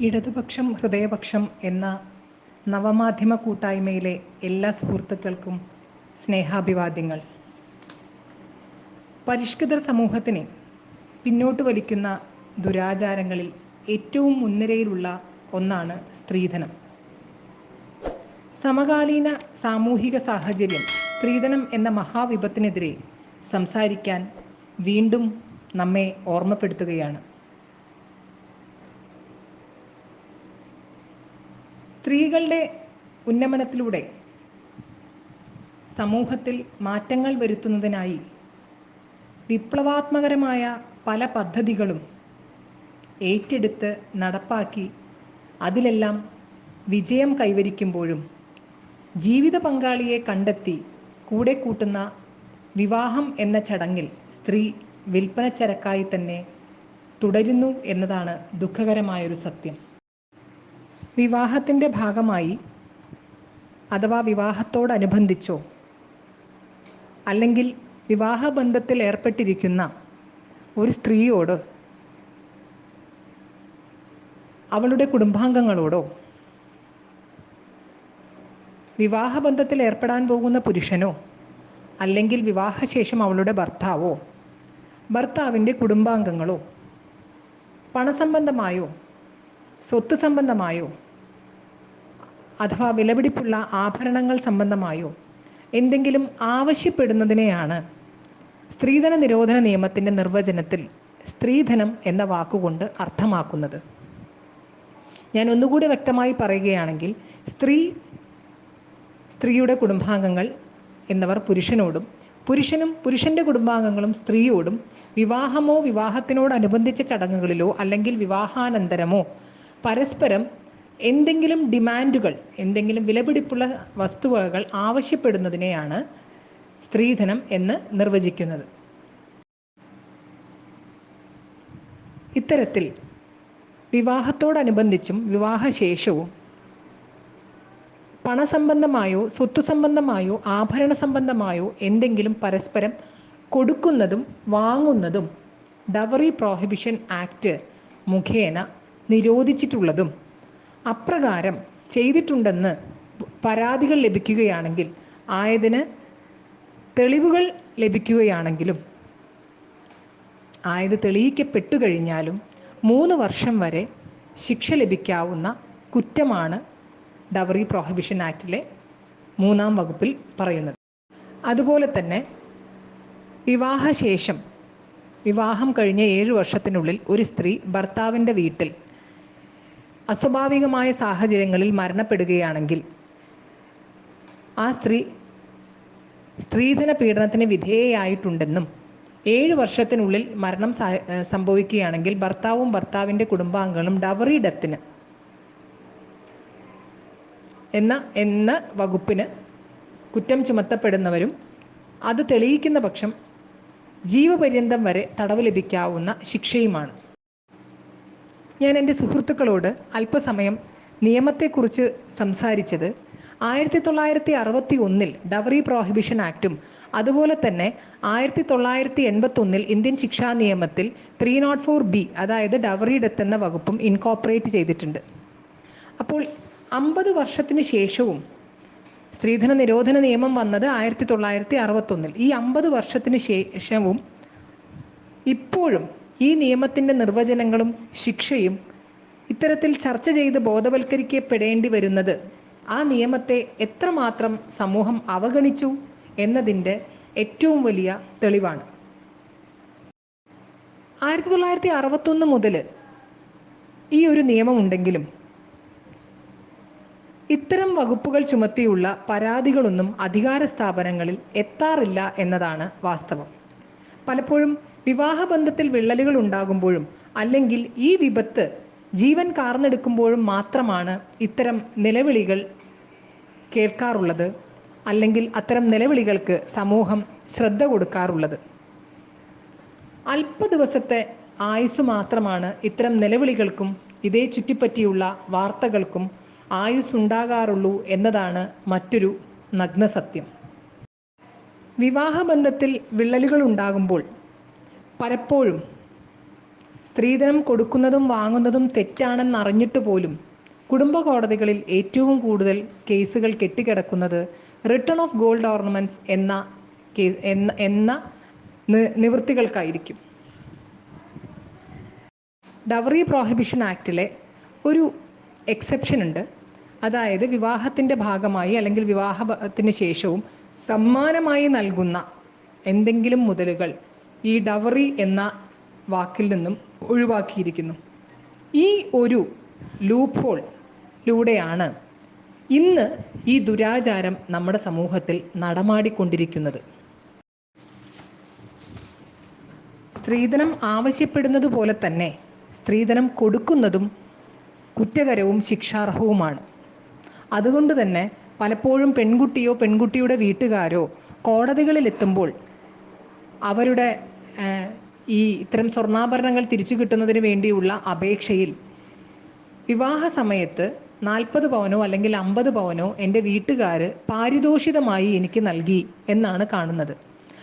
ഇടതുപക്ഷം ഹൃദയപക്ഷം എന്ന നവമാധ്യമ കൂട്ടായ്മയിലെ എല്ലാ സുഹൃത്തുക്കൾക്കും സ്നേഹാഭിവാദ്യങ്ങൾ. പരിഷ്കൃത സമൂഹത്തിനെ പിന്നോട്ട് വലിക്കുന്ന ദുരാചാരങ്ങളിൽ ഏറ്റവും മുൻനിരയിലുള്ള ഒന്നാണ് സ്ത്രീധനം. സമകാലീന സാമൂഹിക സാഹചര്യം സ്ത്രീധനം എന്ന മഹാവിപത്തിനെതിരെ സംസാരിക്കാൻ വീണ്ടും നമ്മെ ഓർമ്മപ്പെടുത്തുകയാണ്. സ്ത്രീകളുടെ ഉന്നമനത്തിലൂടെ സമൂഹത്തിൽ മാറ്റങ്ങൾ വരുത്തുന്നതിനായി വിപ്ലവാത്മകരമായ പല പദ്ധതികളും ഏറ്റെടുത്ത് നടപ്പാക്കി അതിലെല്ലാം വിജയം കൈവരിക്കുമ്പോഴും ജീവിത പങ്കാളിയെ കണ്ടെത്തി കൂടെ കൂട്ടുന്ന വിവാഹം എന്ന ചടങ്ങിൽ സ്ത്രീ വിൽപ്പനച്ചരക്കായി തന്നെ തുടരുന്നു എന്നതാണ് ദുഃഖകരമായൊരു സത്യം. വിവാഹത്തിന്റെ ഭാഗമായി അഥവാ വിവാഹത്തോടനുബന്ധിച്ചോ അല്ലെങ്കിൽ വിവാഹബന്ധത്തിൽ ഏർപ്പെട്ടിരിക്കുന്ന ഒരു സ്ത്രീയോട് അവളുടെ കുടുംബാംഗങ്ങളോടോ വിവാഹബന്ധത്തിൽ ഏർപ്പെടാൻ പോകുന്ന പുരുഷനോ അല്ലെങ്കിൽ വിവാഹശേഷം അവളുടെ ഭർത്താവോ ഭർത്താവിന്റെ കുടുംബാംഗങ്ങളോ പണസംബന്ധമായോ സ്വത്ത് സംബന്ധമായോ അഥവാ വിലപിടിപ്പുള്ള ആഭരണങ്ങൾ സംബന്ധമായോ? എന്തെങ്കിലും ആവശ്യപ്പെടുന്നതിനെയാണ്. സ്ത്രീധന നിരോധന നിയമത്തിന്റെ നിർവചനത്തിൽ സ്ത്രീധനം എന്ന വാക്കുകൊണ്ട് അർത്ഥമാക്കുന്നത്. ഞാൻ ഒന്നുകൂടി വ്യക്തമായി പറയുകയാണെങ്കിൽ സ്ത്രീ സ്ത്രീയുടെ കുടുംബാംഗങ്ങൾ എന്നവർ പുരുഷനോടും പുരുഷനും പുരുഷന്റെ കുടുംബാംഗങ്ങളും സ്ത്രീയോടും വിവാഹമോ വിവാഹത്തിനോടനുബന്ധിച്ച ചടങ്ങുകളിലോ അല്ലെങ്കിൽ വിവാഹാനന്തരമോ പരസ്പരം എന്തെങ്കിലും ഡിമാൻഡുകൾ എന്തെങ്കിലും വിലപിടിപ്പുള്ള വസ്തുവകകൾ ആവശ്യപ്പെടുന്നതിനെയാണ് സ്ത്രീധനം എന്ന് നിർവചിക്കുന്നത്. ഇത്തരത്തിൽ വിവാഹത്തോടനുബന്ധിച്ചും വിവാഹശേഷവും പണസംബന്ധമായോ സ്വത്ത് സംബന്ധമായോ ആഭരണ സംബന്ധമായോ എന്തെങ്കിലും പരസ്പരം കൊടുക്കുന്നതും വാങ്ങുന്നതും ഡവറി പ്രോഹിബിഷൻ ആക്ട് മുഖേന നിരോധിച്ചിട്ടുള്ളതും അപ്രകാരം ചെയ്തിട്ടുണ്ടെന്ന് പരാതികൾ ലഭിക്കുകയാണെങ്കിൽ ആയതിന് തെളിവുകൾ ലഭിക്കുകയാണെങ്കിലും ആയത് തെളിയിക്കപ്പെട്ടു കഴിഞ്ഞാലും മൂന്ന് വർഷം വരെ ശിക്ഷ ലഭിക്കാവുന്ന കുറ്റമാണ് ഡവറി പ്രോഹിബിഷൻ ആക്റ്റിലെ മൂന്നാം വകുപ്പിൽ പറയുന്നത്. അതുപോലെ തന്നെ വിവാഹശേഷം വിവാഹം കഴിഞ്ഞ ഏഴ് വർഷത്തിനുള്ളിൽ ഒരു സ്ത്രീ ഭർത്താവിന്റെ വീട്ടിൽ അസ്വാഭാവികമായ സാഹചര്യങ്ങളിൽ മരണപ്പെടുകയാണെങ്കിൽ ആ സ്ത്രീ സ്ത്രീധന പീഡനത്തിന് വിധേയയായിട്ടുണ്ടെന്നും ഏഴ് വർഷത്തിനുള്ളിൽ മരണം സംഭവിക്കുകയാണെങ്കിൽ ഭർത്താവും ഭർത്താവിന്റെ കുടുംബാംഗങ്ങളും ഡവറി ഡെത്തിന് എന്ന എന്ന വകുപ്പിന് കുറ്റം ചുമത്തപ്പെടുന്നവരും അത് തെളിയിക്കുന്ന പക്ഷം ജീവപര്യന്തം വരെ തടവ് ലഭിക്കാവുന്ന ശിക്ഷയുമാണ്. ഞാൻ എന്റെ സുഹൃത്തുക്കളോട് അല്പസമയം നിയമത്തെക്കുറിച്ച് സംസാരിച്ചത് ആയിരത്തി തൊള്ളായിരത്തി അറുപത്തി ഒന്നിൽ ഡവറി പ്രോഹിബിഷൻ ആക്റ്റും അതുപോലെ തന്നെ ആയിരത്തി തൊള്ളായിരത്തി എൺപത്തൊന്നിൽ ഇന്ത്യൻ ശിക്ഷാ നിയമത്തിൽ ത്രീ നോട്ട് ഫോർ ബി അതായത് ഡവറി ഡെത്ത് എന്ന വകുപ്പും ഇൻകോപ്പറേറ്റ് ചെയ്തിട്ടുണ്ട്. അപ്പോൾ അമ്പത് വർഷത്തിന് ശേഷവും സ്ത്രീധന നിരോധന നിയമം വന്നത് ആയിരത്തി തൊള്ളായിരത്തി അറുപത്തൊന്നിൽ ഈ അമ്പത് വർഷത്തിന് ശേഷവും ഇപ്പോഴും ഈ നിയമത്തിന്റെ നിർവചനങ്ങളും ശിക്ഷയും ഇത്തരത്തിൽ ചർച്ച ചെയ്ത് ബോധവൽക്കരിക്കപ്പെടേണ്ടി വരുന്നത് ആ നിയമത്തെ എത്രമാത്രം സമൂഹം അവഗണിച്ചു എന്നതിന്റെ ഏറ്റവും വലിയ തെളിവാണ്. ആയിരത്തി തൊള്ളായിരത്തി അറുപത്തൊന്ന് മുതൽ ഈ ഒരു നിയമമുണ്ടെങ്കിലും ഇത്തരം വകുപ്പുകൾ ചുമത്തിയുള്ള പരാതികളൊന്നും അധികാര സ്ഥാപനങ്ങളിൽ എത്താറില്ല എന്നതാണ് വാസ്തവം. പലപ്പോഴും വിവാഹബന്ധത്തിൽ വിള്ളലുകൾ ഉണ്ടാകുമ്പോഴും അല്ലെങ്കിൽ ഈ വിപത്ത് ജീവൻ കാർന്നെടുക്കുമ്പോഴും മാത്രമാണ് ഇത്തരം നിലവിളികൾ കേൾക്കാറുള്ളത് അല്ലെങ്കിൽ അത്തരം നിലവിളികൾക്ക് സമൂഹം ശ്രദ്ധ കൊടുക്കാറുള്ളത്. അല്പ ദിവസത്തെ ആയുസ് മാത്രമാണ് ഇത്തരം നിലവിളികൾക്കും ഇതേ ചുറ്റിപ്പറ്റിയുള്ള വാർത്തകൾക്കും ആയുസ് ഉണ്ടാകാറുള്ളൂ എന്നതാണ് മറ്റൊരു നഗ്നസത്യം. വിവാഹബന്ധത്തിൽ വിള്ളലുകൾ ഉണ്ടാകുമ്പോൾ പലപ്പോഴും സ്ത്രീധനം കൊടുക്കുന്നതും വാങ്ങുന്നതും തെറ്റാണെന്നറിഞ്ഞിട്ട് പോലും കുടുംബ കോടതികളിൽ ഏറ്റവും കൂടുതൽ കേസുകൾ കെട്ടിക്കിടക്കുന്നത് റിട്ടേൺ ഓഫ് ഗോൾഡ് ഓർണമെന്റ്സ് എന്ന കേസ് എന്ന എന്ന നിവൃത്തികൾക്കായിരിക്കും. ഡവറി പ്രോഹിബിഷൻ ആക്റ്റിലെ ഒരു എക്സെപ്ഷൻ ഉണ്ട് അതായത് വിവാഹത്തിന്റെ ഭാഗമായി അല്ലെങ്കിൽ വിവാഹത്തിന് ശേഷവും സമ്മാനമായി നൽകുന്ന എന്തെങ്കിലും മുതലുകൾ ഈ ഡവറി എന്ന വാക്കിൽ നിന്നും ഒഴിവാക്കിയിരിക്കുന്നു. ഈ ഒരു ലൂപ്പ് ഹോളിലൂടെയാണ് ഇന്ന് ഈ ദുരാചാരം നമ്മുടെ സമൂഹത്തിൽ നടമാടിക്കൊണ്ടിരിക്കുന്നത്. സ്ത്രീധനം ആവശ്യപ്പെടുന്നത് പോലെ തന്നെ സ്ത്രീധനം കൊടുക്കുന്നതും കുറ്റകരവും ശിക്ഷാർഹവുമാണ്. അതുകൊണ്ട് തന്നെ പലപ്പോഴും പെൺകുട്ടിയോ പെൺകുട്ടിയുടെ വീട്ടുകാരോ കോടതികളിലെത്തുമ്പോൾ അവരുടെ ഈ ഇത്തരം സ്വർണാഭരണങ്ങൾ തിരിച്ചു കിട്ടുന്നതിന് വേണ്ടിയുള്ള അപേക്ഷയിൽ വിവാഹ സമയത്ത് നാൽപ്പത് പവനോ അല്ലെങ്കിൽ അമ്പത് പവനോ എന്റെ വീട്ടുകാർ പാരിതോഷിതമായി എനിക്ക് നൽകി എന്നാണ് കാണുന്നത്.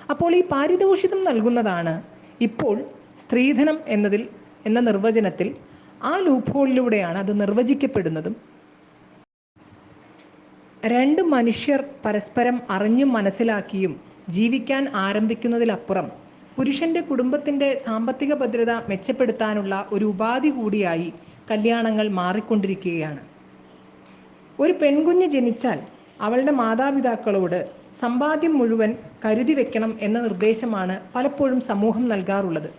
അപ്പോൾ ഈ പാരിതോഷിതം നൽകുന്നതാണ് ഇപ്പോൾ സ്ത്രീധനം എന്നതിൽ എന്ന നിർവചനത്തിൽ ആ ലൂപ്പ് ഹോളിലൂടെയാണ് അത് നിർവചിക്കപ്പെടുന്നതും രണ്ട് മനുഷ്യർ പരസ്പരം അറിഞ്ഞും മനസ്സിലാക്കിയും ജീവിക്കാൻ ആരംഭിക്കുന്നതിലപ്പുറം പുരുഷന്റെ കുടുംബത്തിന്റെ സാമ്പത്തിക ഭദ്രത മെച്ചപ്പെടുത്താനുള്ള ഒരു ഉപാധി കൂടിയായി കല്യാണങ്ങൾ മാറിക്കൊണ്ടിരിക്കുകയാണ്. ഒരു പെൺകുഞ്ഞ് ജനിച്ചാൽ അവളുടെ മാതാപിതാക്കളോട് സമ്പാദ്യം മുഴുവൻ കരുതി വെക്കണം എന്ന നിർദ്ദേശമാണ് പലപ്പോഴും സമൂഹം നൽകാറുള്ളത്.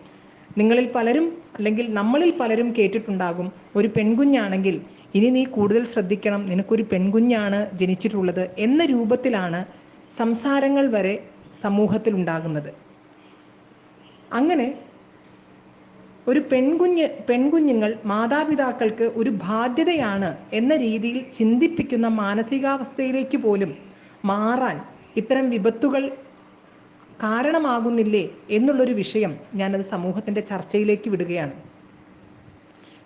നിങ്ങളിൽ പലരും അല്ലെങ്കിൽ നമ്മളിൽ പലരും കേട്ടിട്ടുണ്ടാകും ഒരു പെൺകുഞ്ഞാണെങ്കിൽ ഇനി നീ കൂടുതൽ ശ്രദ്ധിക്കണം. നിനക്കൊരു പെൺകുഞ്ഞാണ് ജനിച്ചിട്ടുള്ളത് എന്ന രൂപത്തിലാണ് സംസാരങ്ങൾ വരെ സമൂഹത്തിൽ ഉണ്ടാകുന്നത്. അങ്ങനെ ഒരു പെൺകുഞ്ഞ് പെൺകുഞ്ഞുങ്ങൾ മാതാപിതാക്കൾക്ക് ഒരു ബാധ്യതയാണ് എന്ന രീതിയിൽ ചിന്തിപ്പിക്കുന്ന മാനസികാവസ്ഥയിലേക്ക് പോലും മാറാൻ ഇത്തരം വിപത്തുകൾ കാരണമാകുന്നില്ലേ എന്നുള്ളൊരു വിഷയം ഞാനത് സമൂഹത്തിന്റെ ചർച്ചയിലേക്ക് വിടുകയാണ്.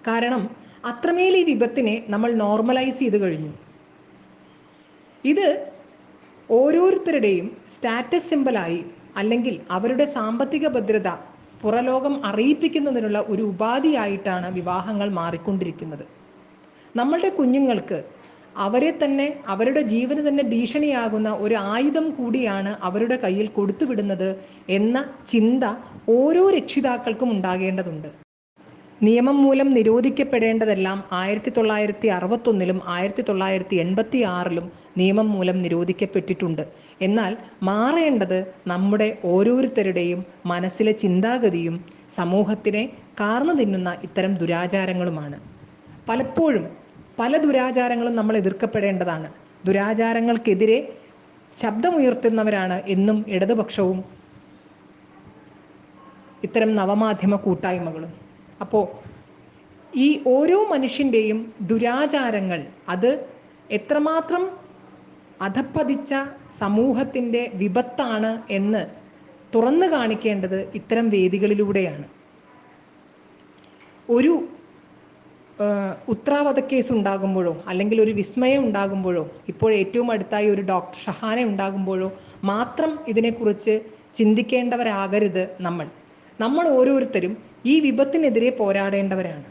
കാരണം അത്രമേൽ ഈ വിപത്തിനെ നമ്മൾ നോർമലൈസ് ചെയ്ത് കഴിഞ്ഞു. ഇത് ഓരോരുത്തരുടെയും സ്റ്റാറ്റസ് സിമ്പലായി അല്ലെങ്കിൽ അവരുടെ സാമ്പത്തിക ഭദ്രത പുറലോകം അറിയിപ്പിക്കുന്നതിനുള്ള ഒരു ഉപാധിയായിട്ടാണ് വിവാഹങ്ങൾ മാറിക്കൊണ്ടിരിക്കുന്നത്. നമ്മളുടെ കുഞ്ഞുങ്ങൾക്ക് അവരെ തന്നെ അവരുടെ ജീവന് തന്നെ ഭീഷണിയാകുന്ന ഒരു ആയുധം കൂടിയാണ് അവരുടെ കയ്യിൽ കൊടുത്തുവിടുന്നത് എന്ന ചിന്ത ഓരോ രക്ഷിതാക്കൾക്കും ഉണ്ടാകേണ്ടതുണ്ട്. നിയമം മൂലം നിരോധിക്കപ്പെടേണ്ടതെല്ലാം ആയിരത്തി തൊള്ളായിരത്തി അറുപത്തൊന്നിലും ആയിരത്തി തൊള്ളായിരത്തി എൺപത്തി ആറിലും നിയമം മൂലം നിരോധിക്കപ്പെട്ടിട്ടുണ്ട്. എന്നാൽ മാറേണ്ടത് നമ്മുടെ ഓരോരുത്തരുടെയും മനസ്സിലെ ചിന്താഗതിയും സമൂഹത്തിനെ കാർന്നു തിന്നുന്ന ഇത്തരം ദുരാചാരങ്ങളുമാണ്. പലപ്പോഴും പല ദുരാചാരങ്ങളും നമ്മൾ എതിർക്കപ്പെടേണ്ടതാണ്. ദുരാചാരങ്ങൾക്കെതിരെ ശബ്ദമുയർത്തുന്നവരാണ് എന്നും ഇടതുപക്ഷവും ഇത്തരം നവമാധ്യമ കൂട്ടായ്മകളും. അപ്പോൾ ഈ ഓരോ മനുഷ്യന്റെയും ദുരാചാരങ്ങൾ അത് എത്രമാത്രം അധപ്പതിച്ച സമൂഹത്തിന്റെ വിപത്താണ് എന്ന് തുറന്നു കാണിക്കേണ്ടത് ഇത്തരം വേദികളിലൂടെയാണ്. ഒരു ഉത്രാവധ കേസ് ഉണ്ടാകുമ്പോഴോ അല്ലെങ്കിൽ ഒരു വിസ്മയം ഉണ്ടാകുമ്പോഴോ ഇപ്പോൾ ഏറ്റവും അടുത്തായി ഒരു ഡോക്ടർ ഷഹാന ഉണ്ടാകുമ്പോഴോ മാത്രം ഇതിനെക്കുറിച്ച് ചിന്തിക്കേണ്ടവരാകരുത് നമ്മൾ. നമ്മൾ ഓരോരുത്തരും ഈ വിപത്തിനെതിരെ പോരാടേണ്ടവരാണ്.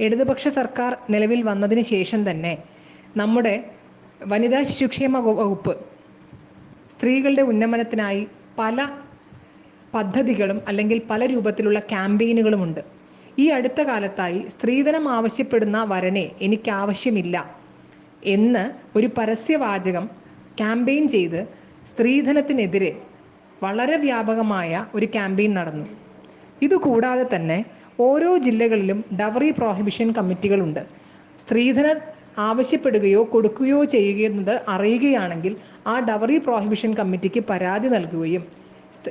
ഇടതുപക്ഷ സർക്കാർ നിലവിൽ വന്നതിന് ശേഷം തന്നെ നമ്മുടെ വനിതാ ശിശുക്ഷേമ വകുപ്പ് സ്ത്രീകളുടെ ഉന്നമനത്തിനായി പല പദ്ധതികളും അല്ലെങ്കിൽ പല രൂപത്തിലുള്ള ക്യാമ്പയിനുകളുമുണ്ട്. ഈ അടുത്ത കാലത്തായി സ്ത്രീധനം ആവശ്യപ്പെടുന്ന വരനെ എനിക്ക് ആവശ്യമില്ല എന്ന് ഒരു പരസ്യവാചകം ക്യാമ്പയിൻ ചെയ്ത് സ്ത്രീധനത്തിനെതിരെ വളരെ വ്യാപകമായ ഒരു ക്യാമ്പയിൻ നടന്നു. ഇതുകൂടാതെ തന്നെ ഓരോ ജില്ലകളിലും ഡവറി പ്രോഹിബിഷൻ കമ്മിറ്റികളുണ്ട് സ്ത്രീധന ആവശ്യപ്പെടുകയോ കൊടുക്കുകയോ ചെയ്യുന്നത് അറിയുകയാണെങ്കിൽ ആ ഡവറി പ്രോഹിബിഷൻ കമ്മിറ്റിക്ക് പരാതി നൽകുകയും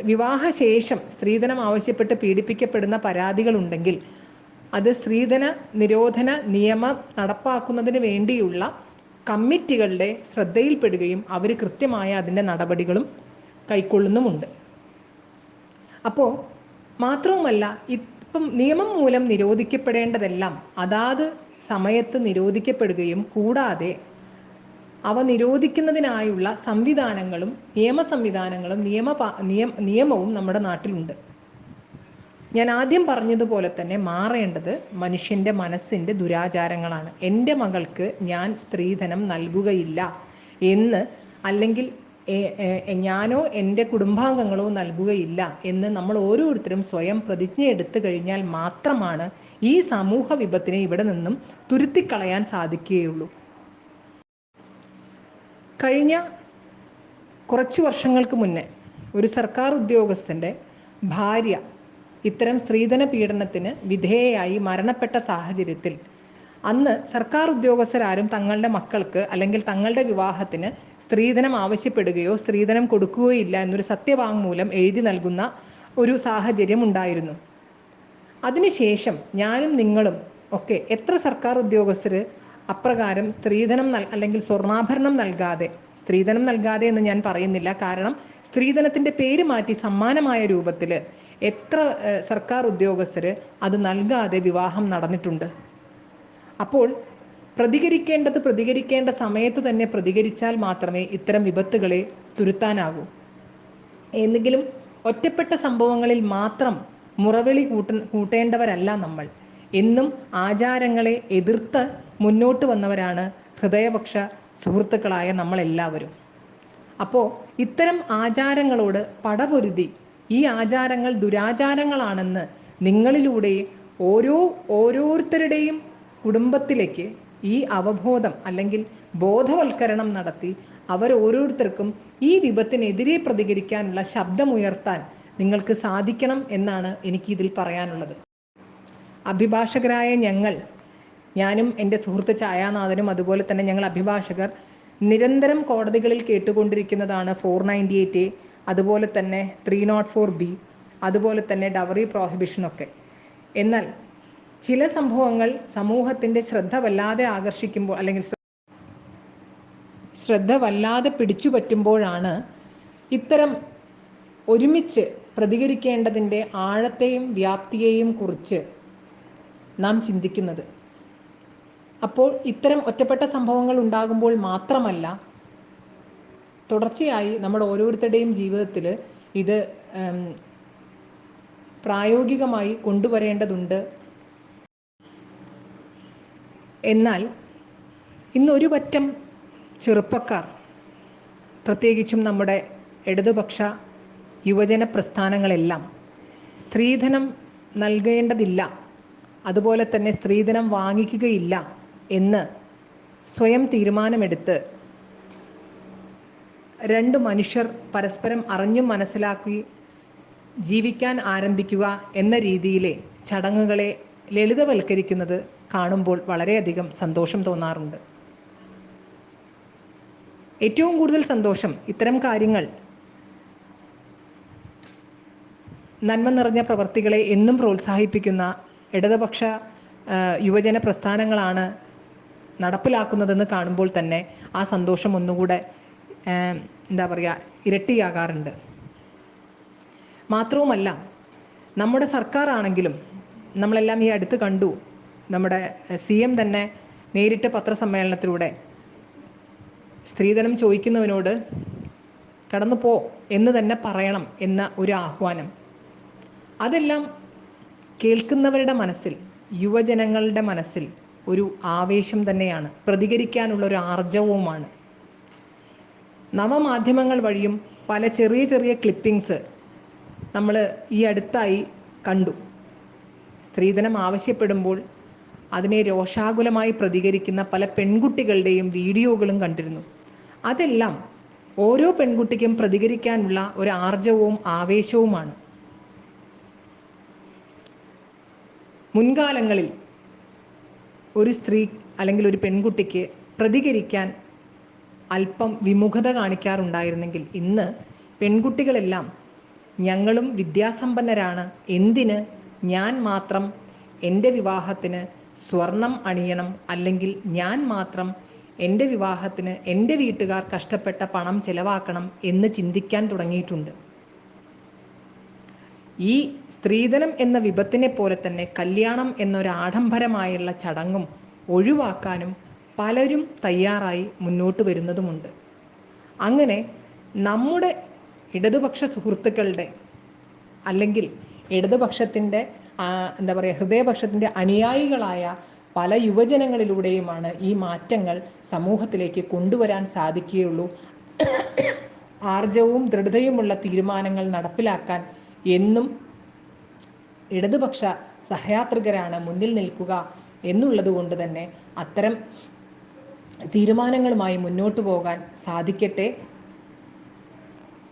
വിവാഹശേഷം സ്ത്രീധനം ആവശ്യപ്പെട്ട് പീഡിപ്പിക്കപ്പെടുന്ന പരാതികളുണ്ടെങ്കിൽ അത് സ്ത്രീധന നിരോധന നിയമം നടപ്പാക്കുന്നതിന് വേണ്ടിയുള്ള കമ്മിറ്റികളുടെ ശ്രദ്ധയിൽപ്പെടുകയും അവർ കൃത്യമായ അതിന്റെ നടപടികളും കൈക്കൊള്ളുന്നുമുണ്ട്. അപ്പോൾ മാത്രവുമല്ല ഇപ്പം നിയമം മൂലം നിരോധിക്കപ്പെടേണ്ടതെല്ലാം അതാത് സമയത്ത് നിരോധിക്കപ്പെടുകയും കൂടാതെ അവ നിരോധിക്കുന്നതിനായുള്ള സംവിധാനങ്ങളും നിയമ സംവിധാനങ്ങളും നിയമ നിയമവും നമ്മുടെ നാട്ടിലുണ്ട്. ഞാൻ ആദ്യം പറഞ്ഞതുപോലെ തന്നെ മാറേണ്ടത് മനുഷ്യന്റെ മനസ്സിന്റെ ദുരാചാരങ്ങളാണ്. എന്റെ മകൾക്ക് ഞാൻ സ്ത്രീധനം നൽകുകയില്ല എന്ന് അല്ലെങ്കിൽ ഞാനോ എന്റെ കുടുംബാംഗങ്ങളോ നൽകുകയില്ല എന്ന് നമ്മൾ ഓരോരുത്തരും സ്വയം പ്രതിജ്ഞ എടുത്തു കഴിഞ്ഞാൽ മാത്രമാണ് ഈ സമൂഹ വിപത്തിനെ ഇവിടെ നിന്നും തുരുത്തിക്കളയാൻ സാധിക്കുകയുള്ളൂ. കഴിഞ്ഞ കുറച്ച് വർഷങ്ങൾക്ക് മുന്നേ ഒരു സർക്കാർ ഉദ്യോഗസ്ഥന്റെ ഭാര്യ ഇത്തരം സ്ത്രീധന പീഡനത്തിന് വിധേയയായി മരണപ്പെട്ട സാഹചര്യത്തിൽ അന്ന് സർക്കാർ ഉദ്യോഗസ്ഥരാരും തങ്ങളുടെ മക്കൾക്ക് അല്ലെങ്കിൽ തങ്ങളുടെ വിവാഹത്തിന് സ്ത്രീധനം ആവശ്യപ്പെടുകയോ സ്ത്രീധനം കൊടുക്കുകയോ ഇല്ല എന്നൊരു സത്യവാങ്മൂലം എഴുതി നൽകുന്ന ഒരു സാഹചര്യം ഉണ്ടായിരുന്നു. അതിനുശേഷം ഞാനും നിങ്ങളും ഒക്കെ എത്ര സർക്കാർ ഉദ്യോഗസ്ഥർ അപ്രകാരം സ്ത്രീധനം നൽ അല്ലെങ്കിൽ സ്വർണാഭരണം നൽകാതെ സ്ത്രീധനം നൽകാതെ എന്ന് ഞാൻ പറയുന്നില്ല. കാരണം സ്ത്രീധനത്തിന്റെ പേര് മാറ്റി സമ്മാനമായ രൂപത്തിൽ എത്ര സർക്കാർ ഉദ്യോഗസ്ഥർ അത് നൽകാതെ വിവാഹം നടന്നിട്ടുണ്ട്. അപ്പോൾ പ്രതികരിക്കേണ്ടത് പ്രതികരിക്കേണ്ട സമയത്ത് തന്നെ പ്രതികരിച്ചാൽ മാത്രമേ ഇത്തരം വിപത്തുകളെ തുരുത്താനാകൂ. എന്തെങ്കിലും ഒറ്റപ്പെട്ട സംഭവങ്ങളിൽ മാത്രം മുറവിളി കൂട്ട കൂട്ടേണ്ടവരല്ല നമ്മൾ. എന്നും ആചാരങ്ങളെ എതിർത്ത് മുന്നോട്ട് വന്നവരാണ് ഹൃദയപക്ഷ സുഹൃത്തുക്കളായ നമ്മളെല്ലാവരും. അപ്പോൾ ഇത്തരം ആചാരങ്ങളോട് പടപൊരുതി ഈ ആചാരങ്ങൾ ദുരാചാരങ്ങളാണെന്ന് നിങ്ങളിലൂടെ ഓരോ ഓരോരുത്തരുടെയും കുടുംബത്തിലേക്ക് ഈ അവബോധം അല്ലെങ്കിൽ ബോധവൽക്കരണം നടത്തി അവർ ഓരോരുത്തർക്കും ഈ വിപത്തിനെതിരെ പ്രതികരിക്കാനുള്ള ശബ്ദമുയർത്താൻ നിങ്ങൾക്ക് സാധിക്കണം എന്നാണ് എനിക്ക് ഇതിൽ പറയാനുള്ളത്. അഭിഭാഷകരായ ഞങ്ങൾ ഞാനും എന്റെ സുഹൃത്ത് ഛായാനാഥനും അതുപോലെ തന്നെ ഞങ്ങൾ അഭിഭാഷകർ നിരന്തരം കോടതികളിൽ കേട്ടുകൊണ്ടിരിക്കുന്നതാണ് ഫോർ നയന്റി എയ്റ്റ് എ അതുപോലെ തന്നെ ത്രീ നോട്ട് ഫോർ ബി അതുപോലെ തന്നെ ഡവറി പ്രോഹിബിഷനൊക്കെ. എന്നാൽ ചില സംഭവങ്ങൾ സമൂഹത്തിന്റെ ശ്രദ്ധ വല്ലാതെ ആകർഷിക്കുമ്പോൾ അല്ലെങ്കിൽ ശ്രദ്ധ വല്ലാതെ പിടിച്ചു പറ്റുമ്പോഴാണ് ഇത്തരം ഒരുമിച്ച് പ്രതികരിക്കേണ്ടതിന്റെ ആഴത്തെയും വ്യാപ്തിയെയും കുറിച്ച് നാം ചിന്തിക്കുന്നത്. അപ്പോൾ ഇത്തരം ഒറ്റപ്പെട്ട സംഭവങ്ങൾ ഉണ്ടാകുമ്പോൾ മാത്രമല്ല തുടർച്ചയായി നമ്മുടെ ഓരോരുത്തരുടെയും ജീവിതത്തിൽ ഇത് പ്രായോഗികമായി കൊണ്ടുവരേണ്ടതുണ്ട് എന്നാൽ ഇന്നൊരു പറ്റം ചെറുപ്പക്കാർ പ്രത്യേകിച്ചും നമ്മുടെ ഇടതുപക്ഷ യുവജന പ്രസ്ഥാനങ്ങളെല്ലാം സ്ത്രീധനം നൽകേണ്ടതില്ല അതുപോലെ തന്നെ സ്ത്രീധനം വാങ്ങിക്കുകയില്ല എന്ന് സ്വയം തീരുമാനമെടുത്ത് രണ്ട് മനുഷ്യർ പരസ്പരം അറിഞ്ഞും മനസ്സിലാക്കി ജീവിക്കാൻ ആരംഭിക്കുക എന്ന രീതിയിലെ ചടങ്ങുകളെ ലളിതവൽക്കരിക്കുന്നത് കാണുമ്പോൾ വളരെയധികം സന്തോഷം തോന്നാറുണ്ട്. ഏറ്റവും കൂടുതൽ സന്തോഷം ഇത്തരം കാര്യങ്ങൾ നന്മ നിറഞ്ഞ പ്രവർത്തികളെ എന്നും പ്രോത്സാഹിപ്പിക്കുന്ന ഇടതുപക്ഷ യുവജന പ്രസ്ഥാനങ്ങളാണ് നടപ്പിലാക്കുന്നതെന്ന് കാണുമ്പോൾ തന്നെ ആ സന്തോഷം ഒന്നുകൂടെ എന്താ പറയുക ഇരട്ടിയാകാറുണ്ട്. മാത്രവുമല്ല നമ്മുടെ സർക്കാർ ആണെങ്കിലും നമ്മളെല്ലാം ഈ അടുത്ത് കണ്ടു നമ്മുടെ സി എം തന്നെ നേരിട്ട് പത്രസമ്മേളനത്തിലൂടെ സ്ത്രീധനം ചോദിക്കുന്നവനോട് കടന്നു പോ എന്ന് തന്നെ പറയണം എന്ന ഒരു ആഹ്വാനം. അതെല്ലാം കേൾക്കുന്നവരുടെ മനസ്സിൽ യുവജനങ്ങളുടെ മനസ്സിൽ ഒരു ആവേശം തന്നെയാണ്. പ്രതികരിക്കാനുള്ള ഒരു ആർജവുമാണ്. നവമാധ്യമങ്ങൾ വഴിയും പല ചെറിയ ചെറിയ ക്ലിപ്പിങ്സ് നമ്മൾ ഈ അടുത്തായി കണ്ടു. സ്ത്രീധനം ആവശ്യപ്പെടുമ്പോൾ അതിനെ രോഷാകുലമായി പ്രതികരിക്കുന്ന പല പെൺകുട്ടികളുടെയും വീഡിയോകളും കണ്ടിരുന്നു. അതെല്ലാം ഓരോ പെൺകുട്ടിക്കും പ്രതികരിക്കാനുള്ള ഒരു ആർജവും ആവേശവുമാണ്. മുൻകാലങ്ങളിൽ ഒരു സ്ത്രീ അല്ലെങ്കിൽ ഒരു പെൺകുട്ടിക്ക് പ്രതികരിക്കാൻ അല്പം വിമുഖത കാണിക്കാറുണ്ടായിരുന്നെങ്കിൽ ഇന്ന് പെൺകുട്ടികളെല്ലാം ഞങ്ങളും വിദ്യാസമ്പന്നരാണ് എന്തിന് ഞാൻ മാത്രം എന്റെ വിവാഹത്തിന് സ്വർണം അണിയണം അല്ലെങ്കിൽ ഞാൻ മാത്രം എന്റെ വിവാഹത്തിന് എന്റെ വീട്ടുകാർ കഷ്ടപ്പെട്ട പണം ചെലവാക്കണം എന്ന് ചിന്തിക്കാൻ തുടങ്ങിയിട്ടുണ്ട്. ഈ സ്ത്രീധനം എന്ന വിപത്തിനെ പോലെ തന്നെ കല്യാണം എന്നൊരു ആഡംബരമായുള്ള ചടങ്ങും ഒഴിവാക്കാനും പലരും തയ്യാറായി മുന്നോട്ട് വരുന്നതുമുണ്ട്. അങ്ങനെ നമ്മുടെ ഇടതുപക്ഷ സുഹൃത്തുക്കളുടെ അല്ലെങ്കിൽ ഇടതുപക്ഷത്തിന്റെ എന്താ പറയുക ഹൃദയപക്ഷത്തിന്റെ അനുയായികളായ പല യുവജനങ്ങളിലൂടെയുമാണ് ഈ മാറ്റങ്ങൾ സമൂഹത്തിലേക്ക് കൊണ്ടുവരാൻ സാധിക്കുകയുള്ളൂ. ആർജവും ദൃഢതയുമുള്ള തീരുമാനങ്ങൾ നടപ്പിലാക്കാൻ എന്നും ഇടതുപക്ഷ സഹയാത്രികരാണ് മുന്നിൽ നിൽക്കുക എന്നുള്ളത് കൊണ്ട് തന്നെ അത്തരം തീരുമാനങ്ങളുമായി മുന്നോട്ട് പോകാൻ സാധിക്കട്ടെ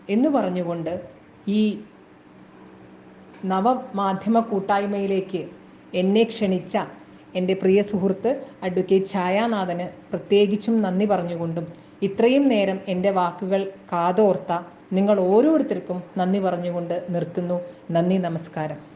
എന്ന് പറഞ്ഞുകൊണ്ട് ഈ നവമാധ്യമ കൂട്ടായ്മയിലേക്ക് എന്നെ ക്ഷണിച്ച എന്റെ പ്രിയ സുഹൃത്ത് അഡ്വക്കേറ്റ് ഛായാനാഥന് പ്രത്യേകിച്ചും നന്ദി പറഞ്ഞുകൊണ്ടും ഇത്രയും നേരം എന്റെ വാക്കുകൾ കാതോർത്ത നിങ്ങൾ ഓരോരുത്തർക്കും നന്ദി പറഞ്ഞുകൊണ്ട് നിർത്തുന്നു. നന്ദി നമസ്കാരം.